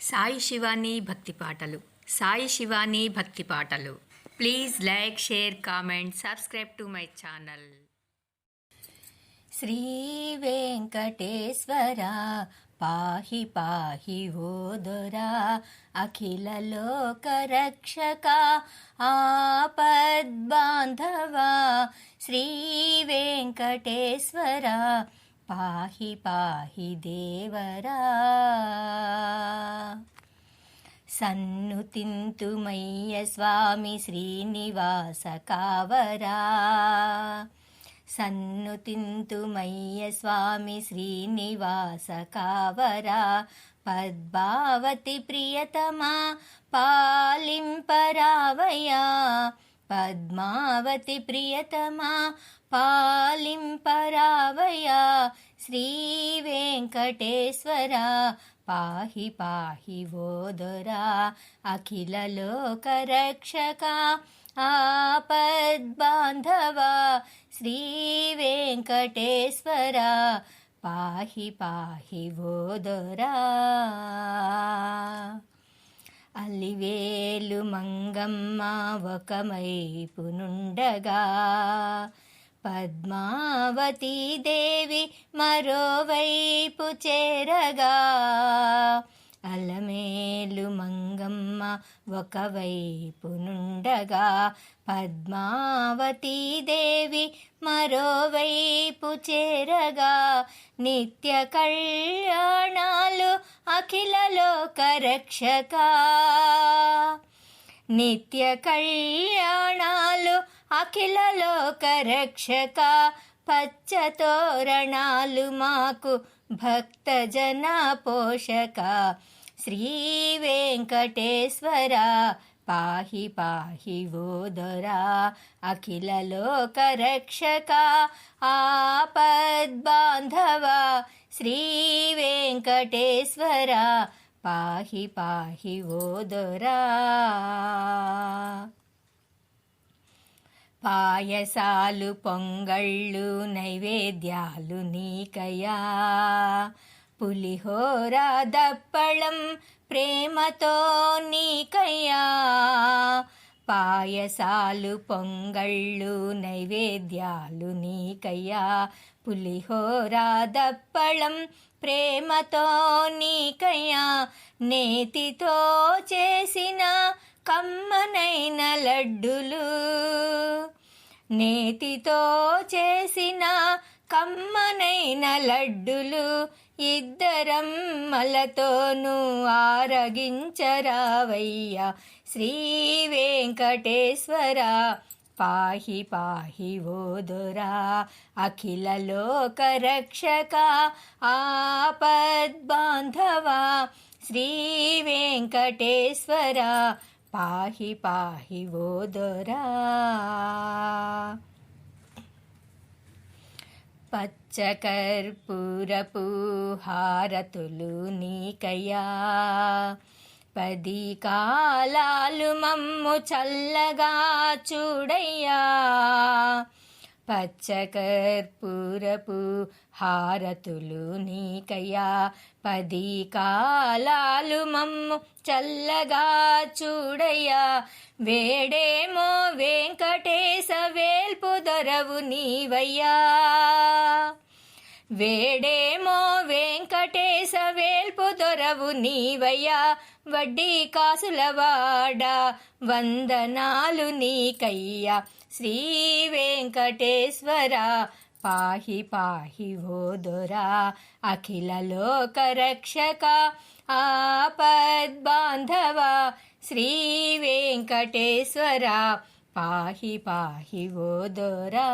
సాయి శివాని భక్తి పాటలు. సాయి శివాని భక్తి పాటలు. Please like share comment subscribe to my channel. Shri Venkateswara పాహి పాహి ఓ దొరా అఖిల లోక రక్షక ఆపద్బాంధవా. శ్రీ వెంకటేశ్వర పాహి పాహి దేవరా. సన్ను తింతుమయ్య స్వామి శ్రీనివాస కావరా. సన్ను తింతుమయ్య స్వామి శ్రీనివాస కావరా. పద్మావతి ప్రియతమా పాలింపరావయా. పద్మావతి ప్రియతమా పాలింపరావయా శ్రీ వెంకటేశ్వర పాహి పాహి వోదరా అఖిల లోక రక్షక ఆపద్బాంధవా శ్రీ వెంకటేశ్వర పాహి పాహి వోదరా. అలివేలు మంగమ్మ ఒకమైపు నుండగా. పద్మావతీ దేవి మరోవైపు చేరగా. అలమేలు మంగమ్మ ఒకవైపు నుండగా పద్మావతీదేవి మరోవైపు చేరగా నిత్య కళ్యాణాలు అఖిల లోక రక్షక నిత్య కళ్యాణాలు అఖిల లోక రక్షక పచ్చ తోరణాలు మాకు భక్తజన పోషక శ్రీ వెంకటేశ్వర. పాహి పాహి వోదరా అఖిల లోక రక్షక ఆపద్బాంధవా శ్రీ వెంకటేశ్వర. పాహి పాహి వోదరా పాయసాలు పొంగళ్ళు నైవేద్యాలు నీకయా పులిహోర దప్పళం ప్రేమతో నీకయ్యా. పాయసాలు పొంగళ్ళు నైవేద్యాలు నీకయ్యా. పులిహోర దప్పళం ప్రేమతో నీకయ్యా. నేతితో చేసిన కమ్మనైన లడ్డులు నేతితో చేసిన కమ్మనైన లడ్డులు ఇద్దరమ్మలతోనూ ఆరగించరావయ్యా. శ్రీ వెంకటేశ్వర పాహి పాహి ఓదొరా అఖిల లోక రక్షక ఆపద్బాంధవా. శ్రీ వెంకటేశ్వర పాహి పాహి ఓదొరా పచ్చకర్పూరపు హారతులు నీకయ్యా. పది కాలాలు మమ్ము చల్లగా చూడయ్యా. పచ్చకర్పూరపు హారతులు నీకయ్యా. పది కాలాలు మమ్ము చల్లగా చూడయ్యా. వేడేమో వెంకటేశ వేల్పు దొరవు నీవయ్యా. వేడేమో వెంకటేశ వేల్పు దొరవు నీవయ్యా వడ్డీ కాసులవాడ వందనాలు నీకయ్యా. శ్రీ వెంకటేశ్వర పాహి పాహి ఓదొరా అఖిల లోక రక్షక ఆపద్ బాంధవ. శ్రీ వెంకటేశ్వర పాహి పాహి ఓదొరా